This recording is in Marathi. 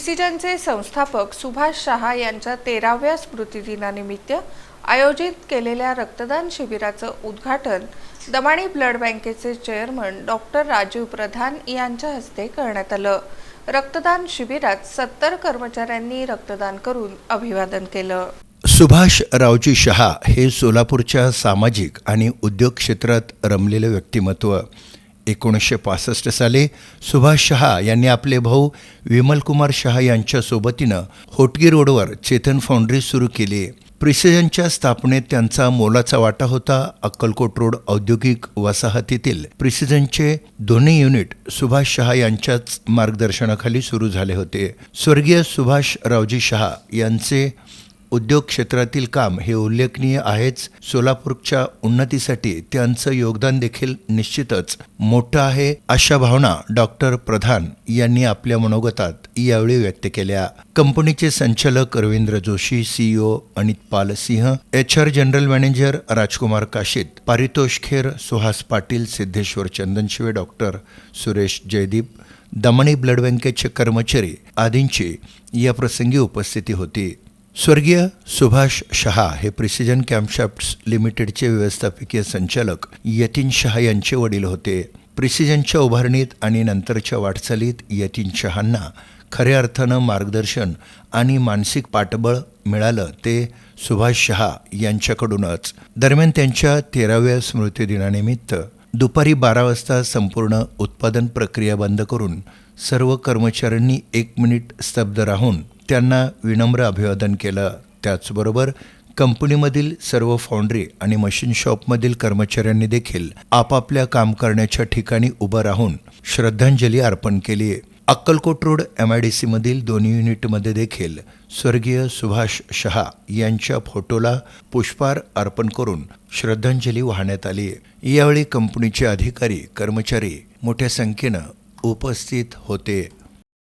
प्रिसिजनचे संस्थापक सुभाष शहा यांच्या तेराव्या स्मृतिदिनानिमित्त आयोजित केलेल्या रक्तदान शिबिराचं उद्घाटन दमाणी ब्लड बँकेचे चेअरमन डॉक्टर राजीव प्रधान यांच्या हस्ते करण्यात आलं. रक्तदान शिबिरात सत्तर कर्मचाऱ्यांनी रक्तदान करून अभिवादन केलं. सुभाष रावजी शहा हे सोलापूरच्या सामाजिक आणि उद्योग क्षेत्रात रमलेलं व्यक्तिमत्व. एकोणीसशे पासष्ट साली सुभाष शहा यांनी आपले भाऊ विमलकुमार शहा यांच्या सोबतीनं होटगी रोडवर चेतन फाउंड्री सुरू केली. प्रिसिजनच्या स्थापनेत त्यांचा मोलाचा वाटा होता. अक्कलकोट रोड औद्योगिक वसाहतीतील प्रिसिजनचे दोन्ही युनिट सुभाष शहा यांच्याच मार्गदर्शनाखाली सुरू झाले होते. स्वर्गीय सुभाष रावजी शहा यांचे उद्योग क्षेत्रातील काम हे उल्लेखनीय आहेच. सोलापूरच्या उन्नतीसाठी त्यांचं योगदान देखील निश्चितच मोठं आहे अशा भावना डॉक्टर प्रधान यांनी आपल्या मनोगतात यावेळी व्यक्त केल्या. कंपनीचे संचालक Ravindra Joshi CEO Anit Pal Singh H R general manager Rajkumar Kashit Paritosh Kher Suhas Patil Siddheshwar Chandanshive doctor Suresh Jaydeep Damani blood बँकेचे कर्मचारी आदींची या प्रसंगी उपस्थिती होती. स्वर्गीय सुभाष शहा हे प्रिसिजन कॅम्पशाफ्ट्स लिमिटेडचे व्यवस्थापकीय संचालक यतीन शहा यांचे वडील होते. प्रिसिजनच्या उभारणीत आणि नंतरच्या वाटचालीत यतीन शहांना खऱ्या अर्थानं मार्गदर्शन आणि मानसिक पाठबळ मिळालं ते सुभाष शहा यांच्याकडूनच. दरम्यान त्यांच्या तेराव्या स्मृतिदिनानिमित्त दुपारी बारा वाजता संपूर्ण उत्पादन प्रक्रिया बंद करून सर्व कर्मचाऱ्यांनी एक मिनिट स्तब्ध राहून त्यांना विनम्र अभिवादन केलं. त्याचबरोबर कंपनीमधील सर्व फाउंड्री आणि मशीन शॉपमधील कर्मचाऱ्यांनी देखील आपापल्या काम करण्याच्या ठिकाणी उभं राहून श्रद्धांजली अर्पण केली. Akkalkot road M I D सीमधील दोन्ही युनिटमध्ये देखील स्वर्गीय सुभाष शहा यांच्या फोटोला पुष्पार अर्पण करून श्रद्धांजली वाहण्यात आली. यावेळी कंपनीचे अधिकारी कर्मचारी मोठ्या संख्येनं उपस्थित होते.